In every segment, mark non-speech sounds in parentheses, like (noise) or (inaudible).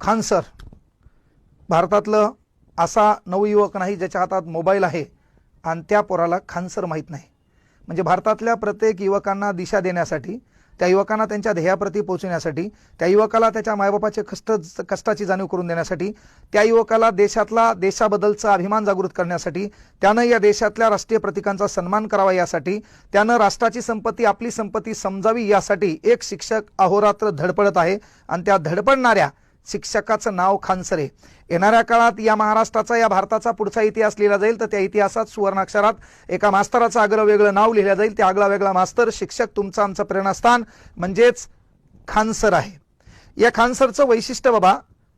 Khan sir भारतातलं असा नवयुवक नाही ज्याच्या हातात मोबाईल आहे आणि त्या पोराला खानसर माहीत नाही. म्हणजे भारतातल्या प्रत्येक युवकांना दिशा देण्यासाठी त्या युवकांना त्यांच्या ध्येयाप्रती पोहोचण्यासाठी त्या युवकाला त्याच्या मायबापाचे कष्ट कष्टाची जाणीव करून देण्यासाठी त्या युवकाला देशातला देशाबद्दलचा अभिमान जागृत करण्यासाठी त्यानं या देशातल्या राष्ट्रीय प्रतीकांचा सन्मान करावा यासाठी त्यानं राष्ट्राची संपत्ती आपली संपत्ती समजावी यासाठी एक शिक्षक अहोरात्र धडपडत आहे. आणि त्या धडपडणाऱ्या शिक्षकाचं नाव खानसरे. येणाऱ्या काळात या महाराष्ट्राचा या भारताचा पुढचा इतिहास लिहिला जाईल तर त्या इतिहासात सुवर्णाक्षरात एका मास्तराचं आगळं वेगळं नाव लिहिलं जाईल. त्या आगळा वेगळा मास्तर शिक्षक तुमचं आमचं प्रेरणास्थान म्हणजेच खानसर आहे. या खानसरचं वैशिष्ट्य बाबा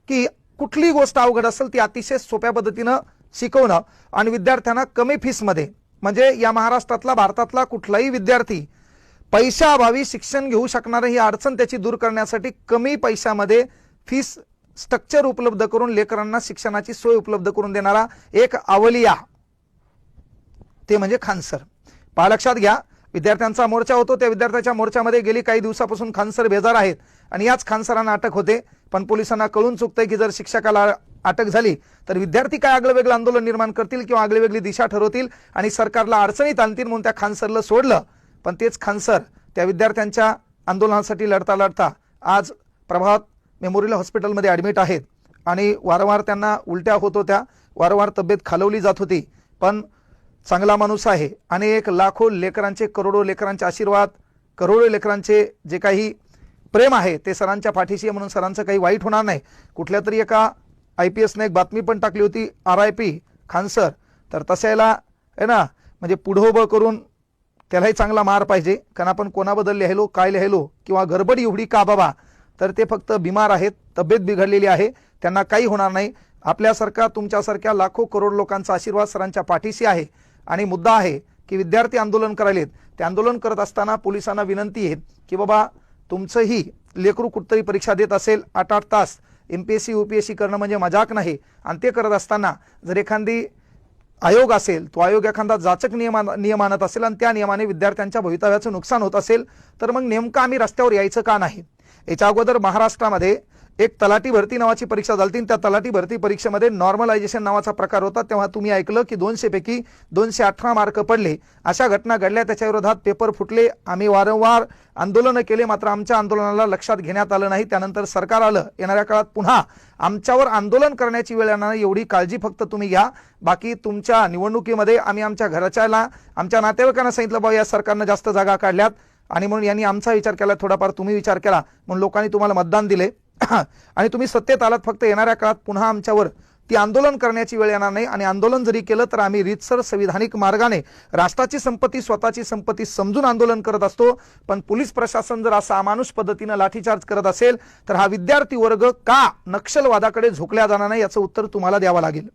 की कुठली गोष्ट अवघड असेल ती अतिशय सोप्या पद्धतीनं शिकवणं आणि विद्यार्थ्यांना कमी फीसमध्ये म्हणजे या महाराष्ट्रातला भारतातला कुठलाही विद्यार्थी पैशाअभावी शिक्षण घेऊ शकणारं ही अडचण त्याची दूर करण्यासाठी कमी पैशामध्ये फीस स्ट्रक्चर उपलब्ध करून लेकरांना शिक्षणाची सोय उपलब्ध करून देणारा एक अवलिया ते म्हणजे खानसर. पहा लक्षात घ्या. विद्यार्थ्यांचा मोर्चा होतो. त्या विद्यार्थ्याच्या मोर्चामध्ये गेली काही दिवसापासून खानसर बेजार आहेत. आणि याच खानसरांना अटक होते. पण पोलिसांना कळून चुकतंय की जर शिक्षकाला अटक झाली तर विद्यार्थी काय आगळं वेगळं आंदोलन निर्माण करतील किंवा आगळी वेगळी दिशा ठरवतील आणि सरकारला अडचणीत आणतील म्हणून त्या खानसरला सोडलं. पण तेच खानसर त्या विद्यार्थ्यांच्या आंदोलनासाठी लढता लढता आज प्रभात मेमोरियल हॉस्पिटलमध्ये ॲडमिट आहेत. आणि वारंवार त्यांना उलट्या होत होत्या. वारंवार तब्येत खालवली जात होती. पण चांगला माणूस आहे. आणि एक लाखो लेकरांचे करोडो लेकरांचे आशीर्वाद करोडो लेकरांचे जे काही प्रेम आहे ते सरांच्या पाठीशी आहे म्हणून सरांचं काही वाईट होणार नाही. कुठल्या तरी एका आय पी एसने एक बातमी पण टाकली होती R I P Khan sir. तर तशाला आहे ना म्हणजे पुढं उभं करून त्यालाही चांगला मार पाहिजे. कारण आपण कोणाबद्दल लिहायलो काय लिहायलो किंवा गडबड एवढी का बाबा? तर ते फक्त बिमार आहेत तब्येत बिघडलेली आहे त्यांना काही होणार नाही. आपल्यासारख्या तुमच्यासारख्या लाखो करोड लोकांचा आशीर्वाद सरांच्या पाठीशी आहे. आणि मुद्दा आहे की विद्यार्थी आंदोलन करायलेत. ते आंदोलन करत असताना पोलिसांना विनंती आहे की बाबा तुमचंही लेकरू कुठतरी परीक्षा देत असेल आठ आठ तास. M P S C U P S C करणं म्हणजे मजाक नाही. आणि ते करत असताना जर एखादी आयोग असेल तो आयोग एखादा जाचक नियमा नियम आणत असेल आणि त्या नियमाने विद्यार्थ्यांच्या भवितव्याचं नुकसान होत असेल तर मग नेमकं आम्ही रस्त्यावर यायचं का नाही? याच्या अगोदर महाराष्ट्रामध्ये एक तलाठी भरती नावाची परीक्षा झाली त्या तलाठी भरती परीक्षेमध्ये नॉर्मलायझेशन नावाचा प्रकार होता. तेव्हा तुम्ही ऐकलं की दोनशेपैकी दोनशे अठरा मार्क पडले. अशा घटना घडल्या. त्याच्याविरोधात पेपर फुटले. आम्ही वारंवार आंदोलनं केले. मात्र आमच्या आंदोलनाला लक्षात घेण्यात आलं नाही. त्यानंतर सरकार आलं. येणाऱ्या काळात पुन्हा आमच्यावर आंदोलन करण्याची वेळ येणार एवढी काळजी फक्त तुम्ही घ्या. बाकी तुमच्या निवडणुकीमध्ये आम्ही आमच्या घराच्याला आमच्या नातेवाईकांना सांगितलं बाबा या सरकारनं जास्त जागा काढल्यात. आणि म्हणून यांनी आमचा विचार केला थोडाफार तुम्ही विचार केला. म्हणून लोकांनी तुम्हाला मतदान दिले. (coughs) आणि तुम्ही सत्तेत आलात फक्त येणाऱ्या काळात पुन्हा आमच्यावर ती आंदोलन करण्याची वेळ येणार नाही. आणि आंदोलन जरी केलं तर आम्ही रीतसर संविधानिक मार्गाने राष्ट्राची संपत्ती स्वतःची संपत्ती समजून आंदोलन करत असतो. पण पोलीस प्रशासन जर असा अमानुष पद्धतीनं लाठीचार्ज करत असेल तर हा विद्यार्थी वर्ग का नक्षलवादाकडे झोकल्या जाणार नाही याचं उत्तर तुम्हाला द्यावं लागेल.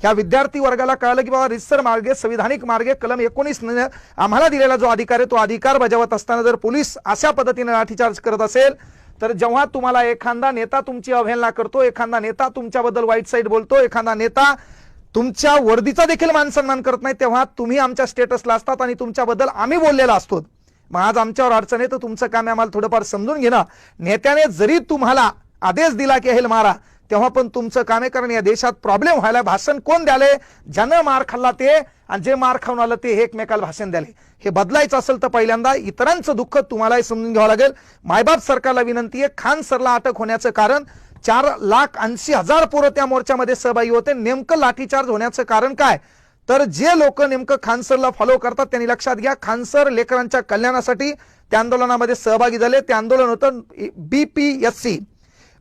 ह्या विद्यार्थी वर्गाला कळलं की बाबा रितसर मार्गे संविधानिक मार्गे कलम एकोणीस आम्हाला दिलेला जो अधिकार आहे तो अधिकार बजावत असताना जर पोलीस अशा पद्धतीने लाठीचार्ज करत असेल तर जेव्हा तुम्हाला एखादा नेता तुमची अवहेलना करतो एखादा नेता तुमच्याबद्दल वाईट साईड बोलतो एखादा नेता तुमच्या वर्दीचा देखील मानसन्मान करत नाही तेव्हा तुम्ही आमच्या स्टेटसला असतात आणि तुमच्याबद्दल आम्ही बोललेला असतो. मग आज आमच्यावर अडचण आहे तर तुमचं काम आहे आम्हाला थोडंफार समजून घेणं. नेत्याने जरी तुम्हाला आदेश दिला की हेल मारा तेव्हा पण तुमचं काम आहे कारण या देशात प्रॉब्लेम व्हायला भाषण कोण द्याले ज्यानं मार खाल्ला ते आणि जे मार खाऊन आलं ते एकमेकाला भाषण द्याले हे बदलायचं असेल तर पहिल्यांदा इतरांचं दुःख तुम्हालाही समजून घ्यावं लागेल. मायबाप सरकारला विनंती आहे खान सरला अटक होण्याचं कारण चार लाख ऐंशी हजार पोरं त्या मोर्चामध्ये सहभागी होते. नेमकं लाठीचार्ज होण्याचं कारण काय? तर जे लोक नेमकं खानसरला फॉलो करतात त्यांनी लक्षात घ्या खानसर लेकरांच्या कल्याणासाठी त्या आंदोलनामध्ये सहभागी झाले. ते आंदोलन होतं बीपीएससी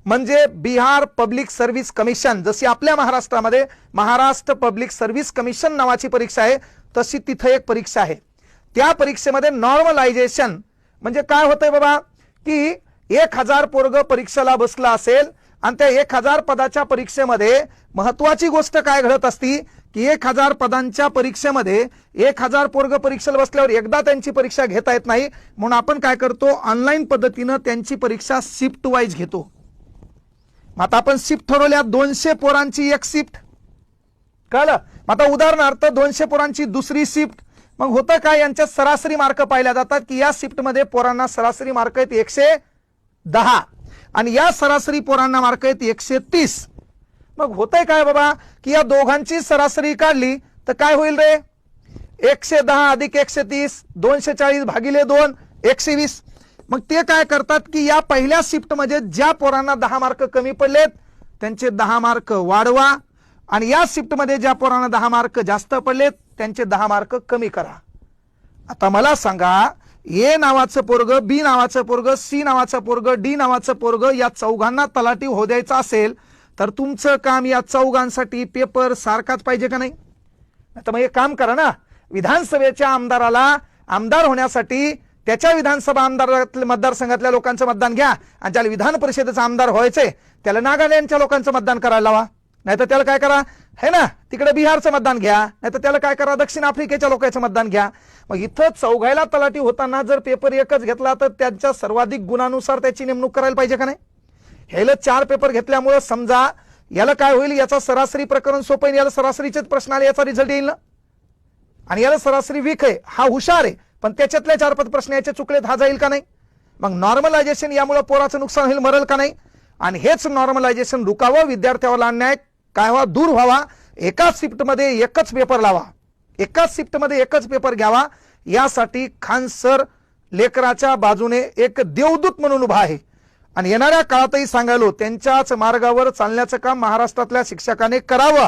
म्हणजे बिहार पब्लिक सर्व्हिस कमिशन जशी आपल्या महाराष्ट्रामध्ये महाराष्ट्र पब्लिक सर्व्हिस कमिशन नावाची परीक्षा आहे तशी तिथं एक परीक्षा आहे. त्या परीक्षेमध्ये नॉर्मलायझेशन म्हणजे काय होतंय बाबा की एक हजार पोरग परीक्षेला बसला असेल आणि त्या एक हजार पदाच्या परीक्षेमध्ये महत्वाची गोष्ट काय घडत असती की एक हजार पदांच्या परीक्षेमध्ये एक हजार पोरग परीक्षेला बसल्यावर एकदा त्यांची परीक्षा घेता येत नाही म्हणून आपण काय करतो ऑनलाईन पद्धतीनं त्यांची परीक्षा शिफ्ट वाईज घेतो. मग आता आपण शिफ्ट ठरवल्या दोनशे पोरांची एक शिफ्ट. कळलं? मग आता उदाहरणार्थ दोनशे पोरांची दुसरी शिफ्ट. मग होतं काय? यांच्यात सरासरी मार्क पाहिल्या जातात की या शिफ्टमध्ये पोरांना सरासरी मार्क आहेत एकशे दहा. आणि या सरासरी पोरांना मार्क आहेत एकशे तीस. मग होतंय काय बाबा? की या दोघांची सरासरी काढली तर काय होईल रे? एकशे दहा अधिक एकशे तीस दोनशे चाळीस भागिले दोन एकशे वीस. मग ते काय करतात की या पहिल्या शिफ्टमध्ये ज्या पोरांना दहा मार्क कमी पडलेत त्यांचे दहा मार्क वाढवा आणि या शिफ्टमध्ये ज्या पोरांना दहा मार्क जास्त पडलेत त्यांचे दहा मार्क कमी करा. आता मला सांगा ए नावाचं पोरग बी नावाचं पोरग सी नावाचं पोरग डी नावाचं पोरग या चौघांना तलाठी हो द्यायचा असेल तर तुमचं काम या चौघांसाठी पेपर सारखाच पाहिजे का नाही? तर मग एक काम करा ना विधानसभेच्या आमदाराला आमदार होण्यासाठी त्याच्या विधानसभा आमदार मतदारसंघातल्या लोकांचं मतदान घ्या. आणि ज्याला विधान परिषदेचा आमदार व्हायचंय त्याला नागालँडच्या लोकांचं मतदान करायला लावा. नाही तर त्याला काय करा? है ना? तिकडे बिहारचं मतदान घ्या. नाही तर त्याला काय करा? दक्षिण आफ्रिकेच्या लोकांचं मतदान घ्या. मग इथं चौघायला तलाठी होताना जर पेपर एकच घेतला तर त्यांच्या सर्वाधिक गुणानुसार त्याची नेमणूक करायला पाहिजे का नाही? ह्याला चार पेपर घेतल्यामुळं समजा याला काय होईल? याचा सरासरी प्रकरण सोपं याला सरासरीचेच प्रश्न आले याचा रिझल्ट येईल ना? आणि याला सरासरी वीक आहे. हा हुशार आहे. पण त्याच्यातले चार पाच प्रश्न याचे चुकलेत हा जाईल का नाही? मग नॉर्मलायझेशन यामुळे पोराचं नुकसान होईल मरल का नाही? आणि हेच नॉर्मलायझेशन रुकावं विद्यार्थ्यावर अन्याय काय व्हावा दूर व्हावा एकाच शिफ्टमध्ये एकच पेपर लावा. एकाच शिफ्टमध्ये एकच पेपर घ्यावा. यासाठी खान सर लेकराच्या बाजूने एक देवदूत म्हणून उभा आहे. आणि येणाऱ्या काळातही सांगायलो त्यांच्याच मार्गावर चालण्याचं काम महाराष्ट्रातल्या शिक्षकाने करावं.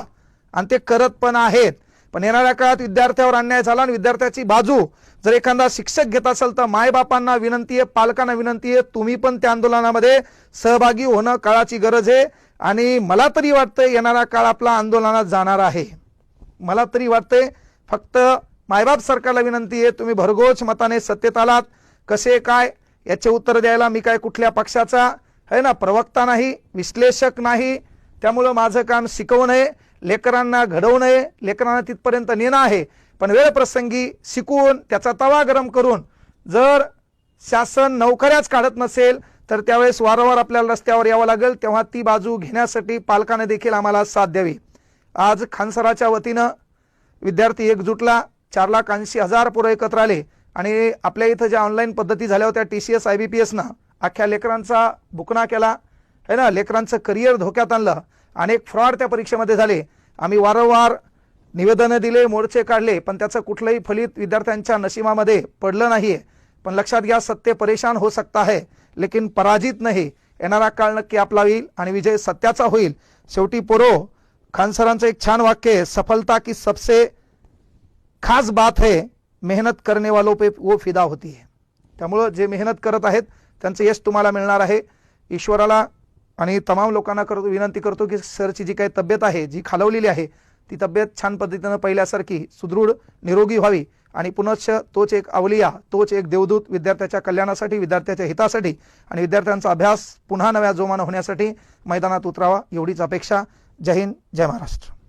आणि ते करत पण आहेत. पण येणाऱ्या काळात विद्यार्थ्यावर अन्याय झाला आणि विद्यार्थ्याची बाजू जर एखादा शिक्षक घेत असेल तर मायबापांना विनंती आहे पालकांना विनंती आहे तुम्ही पण त्या आंदोलनामध्ये सहभागी होणं काळाची गरज आहे. आणि मला तरी वाटतं येणारा काळ आपला आंदोलनात जाणार आहे. मला तरी वाटतंय फक्त मायबाप सरकारला विनंती आहे तुम्ही भरघोस मताने सत्तेत आलात. कसे काय? याचे उत्तर द्यायला मी काय कुठल्या पक्षाचा? आहे ना प्रवक्ता नाही विश्लेषक नाही. त्यामुळं माझं काम शिकवणं लेकरांना घडवणं लेकरांना तिथपर्यंत नेणं आहे. पण वेळ प्रसंगी शिकून त्याचा तवा गरम करून जर शासन नोकऱ्याच काढत नसेल तर त्यावेळेस वारंवार आपल्याला रस्त्यावर यावं लागेल. तेव्हा ती बाजू घेण्यासाठी पालकाने देखील आम्हाला साथ द्यावी. आज खानसराच्या वतीनं विद्यार्थी एकजुटला चार लाख ऐंशी हजार पोरं एकत्र आले आणि आपल्या इथं ज्या ऑनलाईन पद्धती झाल्या होत्या T C S I B P एसनं अख्ख्या लेकरांचा बुकना केला. है ना? लेकरांचं करिअर धोक्यात आणलं. अनेक फ्रॉड त्या परीक्षेमध्ये झाले. आम्ही वारंवार निवेदनं दिले मोर्चे काढले पण त्याचं कुठलंही फलित विद्यार्थ्यांच्या नशिबामध्ये पडलं नाहीये. पण लक्षात घ्या सत्य परेशान हो सकता है लेकिन पराजित नाही. येणारा काळ नक्की आपला होईल आणि विजय सत्याचा होईल. शेवटी पोरो खान सरांचं एक छान वाक्य आहे सफलता की सबसे खास बात है मेहनत करणे वालो पे वो फिदा होती है. त्यामुळं जे मेहनत करत आहेत त्यांचं यश तुम्हाला मिळणार आहे. ईश्वराला आणि तमाम लोकांना करतो विनंती करतो की सरची जी काही तब्येत आहे जी खालवलेली आहे ती तब्येत छान पद्धतीनं पहिल्यासारखी सुदृढ निरोगी व्हावी. आणि पुनश्च तोच एक अवलिया तोच एक देवदूत विद्यार्थ्याच्या कल्याणासाठी विद्यार्थ्याच्या हितासाठी आणि विद्यार्थ्यांचा अभ्यास पुन्हा नव्या जोमानं होण्यासाठी मैदानात उतरावा एवढीच अपेक्षा. जय हिंद जय महाराष्ट्र.